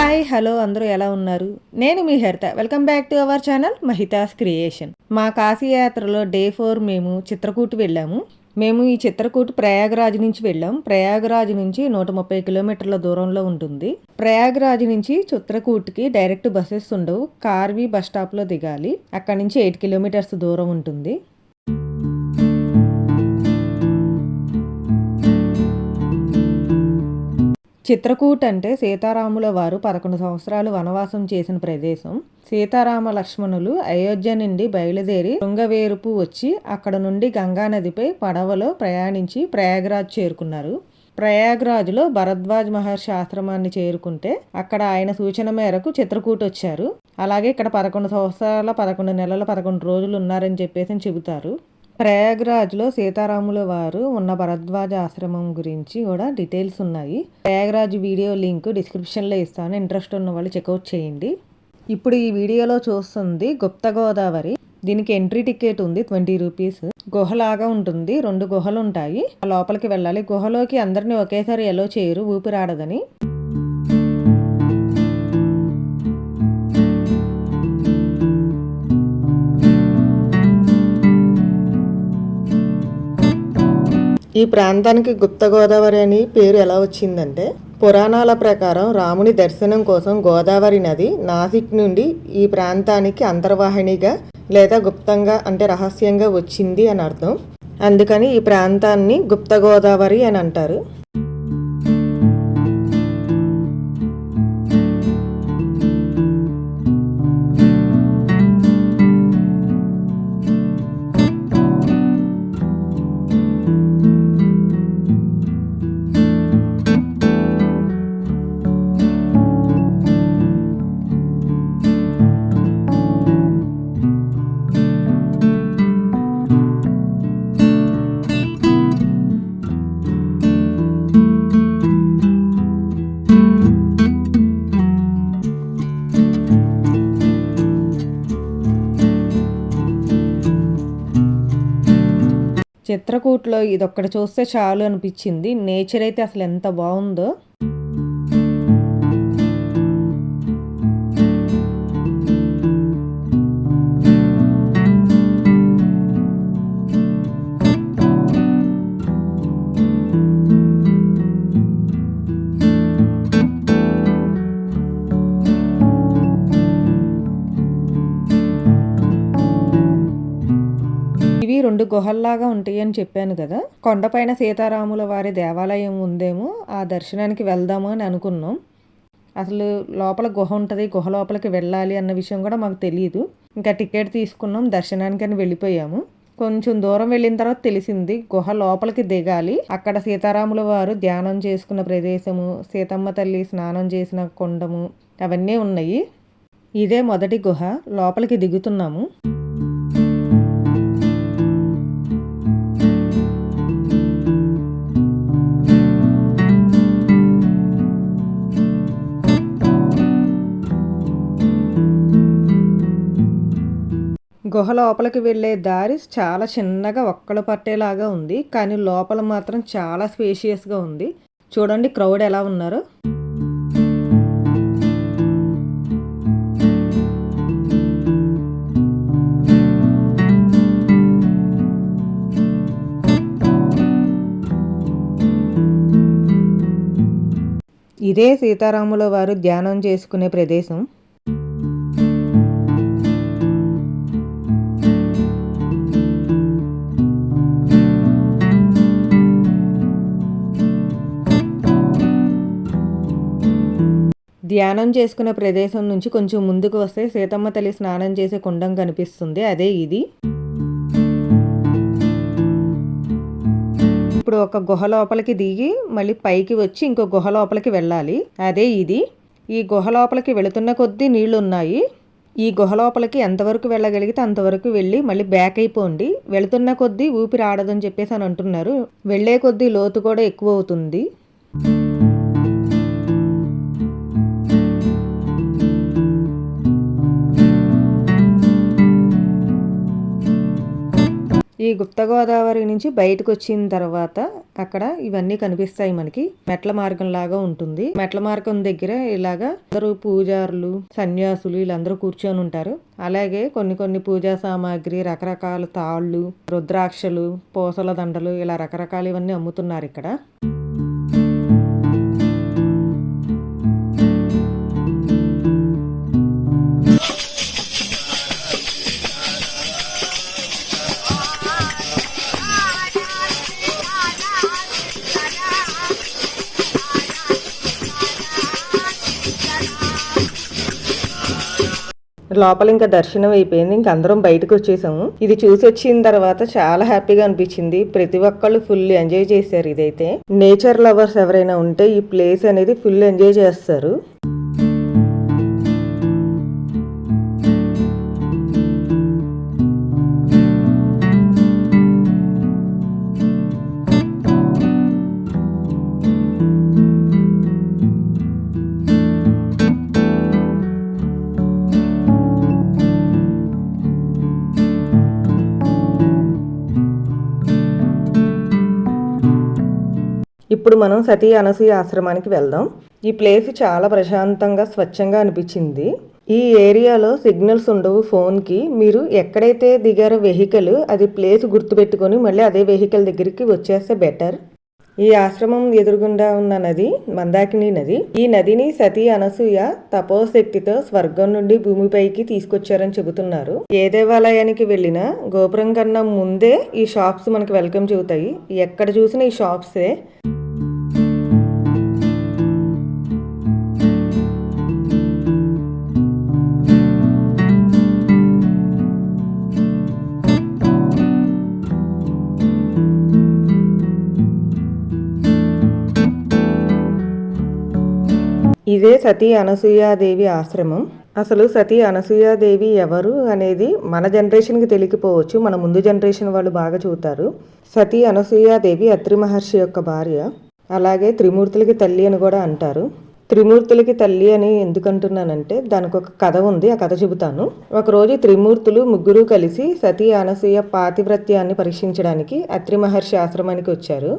Hi hello అందరూ ఎలా ఉన్నారు? నేను మీ Haritha. Welcome back to our channel Mahitha's creation. మా కాశీ యాత్రలో డే ఫోర్ మేము చిత్రకూట్ వెళ్ళాము. మేము ఈ చిత్రకూట్ ప్రయాగరాజ్ నుంచి వెళ్ళాం. ప్రయాగరాజ్ నుంచి నూట ముప్పై కిలోమీటర్ల దూరంలో ఉంటుంది. ప్రయాగరాజ్ నుంచి చిత్రకూట్కి డైరెక్ట్ బస్సెస్ ఉండవు. కార్వి బస్ స్టాప్లో దిగాలి. అక్కడ నుంచి ఎయిట్ కిలోమీటర్స్ దూరం ఉంటుంది. చిత్రకూట్ అంటే సీతారాముల వారు పదకొండు సంవత్సరాలు వనవాసం చేసిన ప్రదేశం. సీతారామ లక్ష్మణులు అయోధ్య నుండి బయలుదేరి శృంగవేరుపు వచ్చి అక్కడ నుండి గంగానదిపై పడవలో ప్రయాణించి ప్రయాగరాజ్ చేరుకున్నారు. ప్రయాగ్రాజ్లో భరద్వాజ్ మహర్షి ఆశ్రమాన్ని చేరుకుంటే అక్కడ ఆయన సూచన మేరకు చిత్రకూట్ వచ్చారు. అలాగే ఇక్కడ పదకొండు సంవత్సరాల పదకొండు నెలల పదకొండు రోజులు ఉన్నారని చెప్పేసి చెబుతారు. ప్రయాగ్రాజ్లో సీతారాముల వారు ఉన్న భరద్వాజ ఆశ్రమం గురించి కూడా డీటెయిల్స్ ఉన్నాయి. ప్రయాగ్రాజ్ వీడియో లింక్ డిస్క్రిప్షన్లో ఇస్తాను. ఇంట్రెస్ట్ ఉన్న వాళ్ళు చెక్అవుట్ చేయండి. ఇప్పుడు ఈ వీడియోలో చూస్తుంది గుప్త గోదావరి. దీనికి ఎంట్రీ టికెట్ ఉంది ట్వంటీ రూపీస్. గుహలాగా ఉంటుంది. రెండు గుహలు ఉంటాయి. లోపలికి వెళ్ళాలి. గుహలోకి అందరినీ ఒకేసారి ఎలో చేయరు. ఊపిరాడదని. ఈ ప్రాంతానికి గుప్త గోదావరి అని పేరు ఎలా వచ్చిందంటే పురాణాల ప్రకారం రాముని దర్శనం కోసం గోదావరి నది నాసిక్ నుండి ఈ ప్రాంతానికి అంతర్వాహినిగా లేదా గుప్తంగా అంటే రహస్యంగా వచ్చింది అని అర్థం. అందుకని ఈ ప్రాంతాన్ని గుప్త గోదావరి అని అంటారు. చిత్రకూట్లో ఇదొక్కటి చూస్తే చాలు అనిపించింది. నేచర్ అయితే అసలు ఎంత బాగుందో. రెండు గుహల్లాగా ఉంటాయి అని చెప్పాను కదా. కొండపైన సీతారాముల వారి దేవాలయం ఉందేమో ఆ దర్శనానికి వెళ్దాము అని అనుకున్నాం. అసలు లోపల గుహ ఉంటుంది గుహ లోపలికి వెళ్ళాలి అన్న విషయం కూడా మాకు తెలియదు ఇంకా టికెట్ తీసుకున్నాం దర్శనానికి అని వెళ్ళిపోయాము. కొంచెం దూరం వెళ్ళిన తర్వాత తెలిసింది గుహ లోపలికి దిగాలి. అక్కడ సీతారాముల వారు ధ్యానం చేసుకున్న ప్రదేశము సీతమ్మ తల్లి స్నానం చేసిన కొండము అవన్నీ ఉన్నాయి. ఇదే మొదటి గుహ లోపలికి దిగుతున్నాము. గుహ లోపలికి వెళ్ళే దారి చాలా చిన్నగా ఒక్కలు పట్టేలాగా ఉంది కానీ లోపల మాత్రం చాలా స్పేషియస్గా ఉంది. చూడండి క్రౌడ్ ఎలా ఉన్నారు. ఇదే సీతారాముల వారు ధ్యానం చేసుకునే ప్రదేశం. ధ్యానం చేసుకునే ప్రదేశం నుంచి కొంచెం ముందుకు వస్తే సీతమ్మ తల్లి స్నానం చేసే కుండం కనిపిస్తుంది. అదే ఇది. ఇప్పుడు ఒక గుహ లోపలికి దిగి మళ్ళీ పైకి వచ్చి ఇంకో గుహ లోపలికి వెళ్ళాలి. అదే ఇది. ఈ గుహ లోపలికి వెళుతున్న కొద్దీ నీళ్ళు ఉన్నాయి ఈ గుహ లోపలికి ఎంతవరకు వెళ్ళగలిగితే అంతవరకు వెళ్ళి మళ్ళీ బ్యాక్ అయిపోండి. వెళుతున్న కొద్దీ ఊపిరి ఆడదని చెప్పేసి అని అంటున్నారు. వెళ్ళే కొద్దీ లోతు కూడా ఎక్కువ అవుతుంది. ఈ గుప్త గోదావరి నుంచి బయటకు వచ్చిన తర్వాత అక్కడ ఇవన్నీ కనిపిస్తాయి మనకి. మెట్ల మార్గం లాగా ఉంటుంది. మెట్ల మార్గం దగ్గర ఇలాగా అందరూ పూజారులు సన్యాసులు వీళ్ళందరూ కూర్చొని ఉంటారు. అలాగే కొన్ని కొన్ని పూజా సామాగ్రి రకరకాల తాళ్ళు రుద్రాక్షలు పూసల దండలు ఇలా రకరకాలు ఇవన్నీ అమ్ముతున్నారు ఇక్కడ. లోపల ఇంకా దర్శనం అయిపోయింది. ఇంక అందరం బయటకు వచ్చేసాము. ఇది చూసి వచ్చిన తర్వాత చాలా హ్యాపీగా అనిపించింది. ప్రతి ఒక్కళ్ళు ఫుల్ ఎంజాయ్ చేశారు ఇదైతే. నేచర్ లవర్స్ ఎవరైనా ఉంటే ఈ ప్లేస్ అనేది ఫుల్ ఎంజాయ్ చేస్తారు. ఇప్పుడు మనం సతీ అనసూయ ఆశ్రమానికి వెళ్దాం. ఈ ప్లేస్ చాలా ప్రశాంతంగా స్వచ్ఛంగా అనిపించింది. ఈ ఏరియాలో సిగ్నల్స్ ఉండవు ఫోన్కి. మీరు ఎక్కడైతే దిగారో వెహికల్ అది ప్లేస్ గుర్తుపెట్టుకొని మళ్ళీ అదే వెహికల్ దగ్గరికి వచ్చేస్తే బెటర్. ఈ ఆశ్రమం ఎదురుగుండా ఉన్న నది మందాకిని నది. ఈ నదిని సతీ అనసూయ తపోశక్తితో స్వర్గం నుండి భూమిపైకి తీసుకొచ్చారని చెబుతున్నారు. ఏ దేవాలయానికి వెళ్ళినా గోపురం కన్నా ముందే ఈ షాప్స్ మనకి వెల్కమ్ చెబుతాయి. ఎక్కడ చూసినా ఈ షాప్సే. ఇదే సతీ అనసూయాదేవి ఆశ్రమం. అసలు సతీ అనసూయాదేవి ఎవరు అనేది మన జనరేషన్కి తెలియకపోవచ్చు. మన ముందు జనరేషన్ వాళ్ళు బాగా చూతారు. సతీ అనసూయాదేవి అత్రి మహర్షి యొక్క భార్య. అలాగే త్రిమూర్తులకి తల్లి అని కూడా అంటారు. త్రిమూర్తులకి తల్లి అని ఎందుకంటున్నానంటే దానికి ఒక కథ ఉంది ఆ కథ చెబుతాను. ఒకరోజు త్రిమూర్తులు ముగ్గురు కలిసి సతీ అనసూయ పాతివ్రత్యాన్ని పరీక్షించడానికి అత్రి మహర్షి ఆశ్రమానికి వచ్చారు.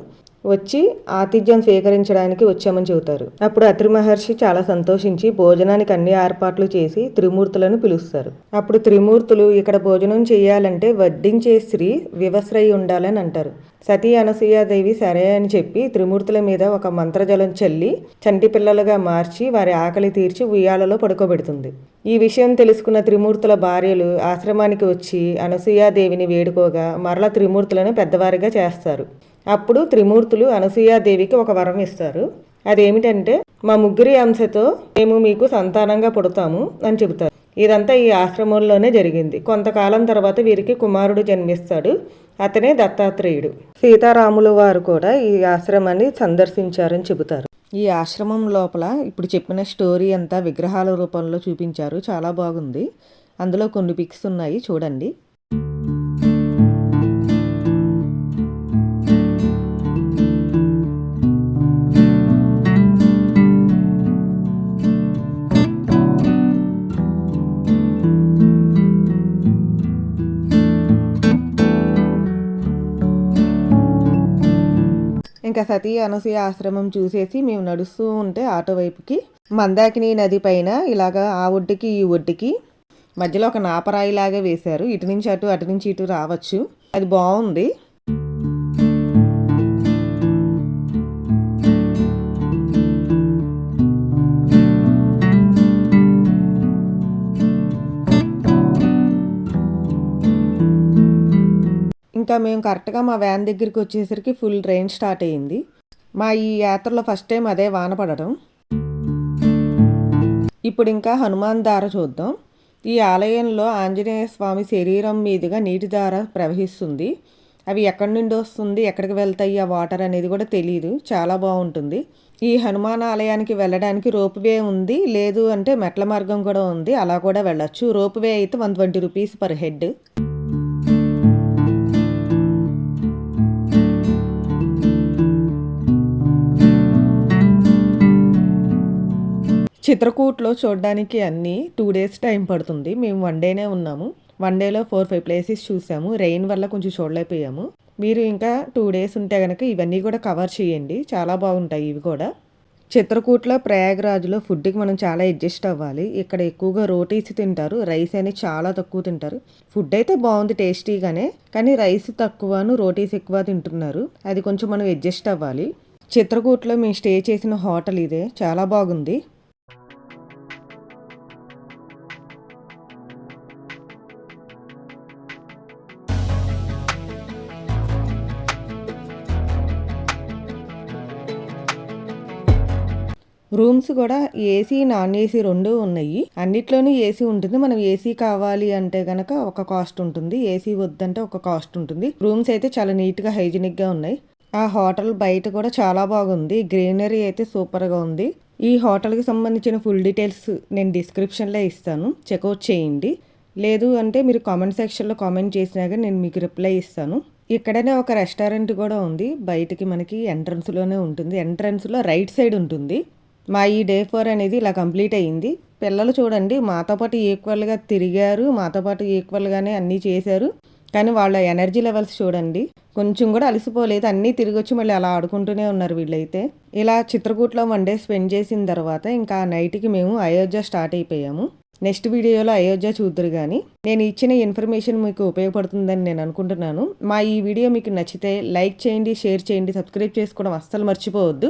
వచ్చి ఆతిథ్యం స్వీకరించడానికి వచ్చామని చెబుతారు. అప్పుడు అత్రి మహర్షి చాలా సంతోషించి భోజనానికి అన్ని ఏర్పాట్లు చేసి త్రిమూర్తులను పిలుస్తారు. అప్పుడు త్రిమూర్తులు ఇక్కడ భోజనం చేయాలంటే వడ్డించే స్త్రీ వివస్రై ఉండాలని అంటారు. సతీ అనసూయాదేవి సరే అని చెప్పి త్రిమూర్తుల మీద ఒక మంత్రజలం చల్లి చంటి పిల్లలుగా మార్చి వారి ఆకలి తీర్చి ఉయ్యాలలో పడుకోబెడుతుంది. ఈ విషయం తెలుసుకున్న త్రిమూర్తుల భార్యలు ఆశ్రమానికి వచ్చి అనసూయాదేవిని వేడుకోగా మరల త్రిమూర్తులను పెద్దవారిగా చేస్తారు. అప్పుడు త్రిమూర్తులు అనసూయాదేవికి ఒక వరం ఇస్తారు. అదేమిటంటే మా ముగ్గురి అంశతో మేము మీకు సంతానంగా పుడతాము అని చెబుతారు. ఇదంతా ఈ ఆశ్రమంలోనే జరిగింది. కొంతకాలం తర్వాత వీరికి కుమారుడు జన్మిస్తాడు. అతనే దత్తాత్రేయుడు. సీతారాముల వారు కూడా ఈ ఆశ్రమాన్ని సందర్శించారని చెబుతారు. ఈ ఆశ్రమం లోపల ఇప్పుడు చెప్పిన స్టోరీ అంతా విగ్రహాల రూపంలో చూపించారు. చాలా బాగుంది. అందులో కొన్ని పిక్స్ ఉన్నాయి. చూడండి. ఇంకా సతీ అనసూయ ఆశ్రమం చూసేసి మేము నడుస్తూ ఉంటే ఆటో వైపుకి మందాకిని నది పైన ఇలాగా ఆ ఒడ్డుకి ఈ ఒడ్డుకి మధ్యలో ఒక నాపరాయిలాగా వేశారు. ఇటు నుంచి అటు అటు నుంచి ఇటు రావచ్చు. అది బాగుంది. ఇంకా మేము కరెక్ట్గా మా వ్యాన్ దగ్గరికి వచ్చేసరికి ఫుల్ రెయిన్ స్టార్ట్ అయ్యింది. మా ఈ యాత్రలో ఫస్ట్ టైం అదే వాన పడటం ఇప్పుడు ఇంకా హనుమాన్ దార చూద్దాం. ఈ ఆలయంలో ఆంజనేయ స్వామి శరీరం మీదుగా నీటి దార ప్రవహిస్తుంది. అవి ఎక్కడి నుండి వస్తుంది ఎక్కడికి వెళ్తాయి ఆ వాటర్ అనేది కూడా తెలియదు చాలా బాగుంటుంది. ఈ హనుమాన్ ఆలయానికి వెళ్ళడానికి రోప్ వే ఉంది. లేదు అంటే మెట్ల మార్గం కూడా ఉంది. అలా కూడా వెళ్ళచ్చు. రోప్ వే అయితే one twenty rupees per head. చిత్రకూట్లో చూడడానికి అన్నీ టూ డేస్ టైం పడుతుంది. మేము వన్ డేనే ఉన్నాము. వన్ డేలో ఫోర్ ఫైవ్ ప్లేసెస్ చూసాము. రెయిన్ వల్ల కొంచెం చూడలేకపోయాము. మీరు ఇంకా టూ డేస్ ఉంటే కనుక ఇవన్నీ కూడా కవర్ చేయండి. చాలా బాగుంటాయి ఇవి కూడా. చిత్రకూట్లో ప్రయాగరాజులో ఫుడ్కి మనం చాలా అడ్జస్ట్ అవ్వాలి. ఇక్కడ ఎక్కువగా రోటీస్ తింటారు. రైస్ అనేది చాలా తక్కువ తింటారు. ఫుడ్ అయితే బాగుంది టేస్టీగానే కానీ రైస్ తక్కువను రోటీస్ ఎక్కువ తింటున్నారు. అది కొంచెం మనం అడ్జస్ట్ అవ్వాలి. చిత్రకూట్లో మేము స్టే చేసిన హోటల్ ఇదే. చాలా బాగుంది. రూమ్స్ కూడా ఏసీ నాన్ ఏసీ రెండు ఉన్నాయి. అన్నిట్లోనూ ఏసీ ఉంటుంది. మనం ఏసీ కావాలి అంటే గనక ఒక కాస్ట్ ఉంటుంది. ఏసీ వద్దంటే ఒక కాస్ట్ ఉంటుంది. రూమ్స్ అయితే చాలా నీట్గా హైజీనిక్గా ఉన్నాయి. ఆ హోటల్ బయట కూడా చాలా బాగుంది. గ్రీనరీ అయితే సూపర్గా ఉంది. ఈ హోటల్కి సంబంధించిన ఫుల్ డీటెయిల్స్ నేను డిస్క్రిప్షన్లో ఇస్తాను. చెక్అవుట్ చేయండి. లేదు అంటే మీరు కామెంట్ సెక్షన్లో కామెంట్ చేసినా కానీ నేను మీకు రిప్లై ఇస్తాను. ఇక్కడనే ఒక రెస్టారెంట్ కూడా ఉంది. బయటికి మనకి ఎంట్రన్స్లోనే ఉంటుంది. ఎంట్రన్స్లో రైట్ సైడ్ ఉంటుంది. మా ఈ డే ఫోర్ అనేది ఇలా కంప్లీట్ అయ్యింది. పిల్లలు చూడండి మాతో పాటు ఈక్వల్గా తిరిగారు మాతో పాటు ఈక్వల్గానే అన్నీ చేశారు. కానీ వాళ్ళ ఎనర్జీ లెవెల్స్ చూడండి కొంచెం కూడా అలసిపోలేదు. అన్నీ తిరిగి వచ్చి మళ్ళీ అలా ఆడుకుంటూనే ఉన్నారు వీళ్ళైతే. ఇలా చిత్రకూట్లో వన్ డే స్పెండ్ చేసిన తర్వాత ఇంకా నైట్కి మేము అయోధ్య స్టార్ట్ అయిపోయాము. నెక్స్ట్ వీడియోలో అయోధ్య చూద్దరు కానీ నేను ఇచ్చిన ఇన్ఫర్మేషన్ మీకు ఉపయోగపడుతుందని నేను అనుకుంటున్నాను. మా ఈ వీడియో మీకు నచ్చితే లైక్ చేయండి షేర్ చేయండి సబ్స్క్రైబ్ చేసుకోవడం అస్సలు మర్చిపోవద్దు.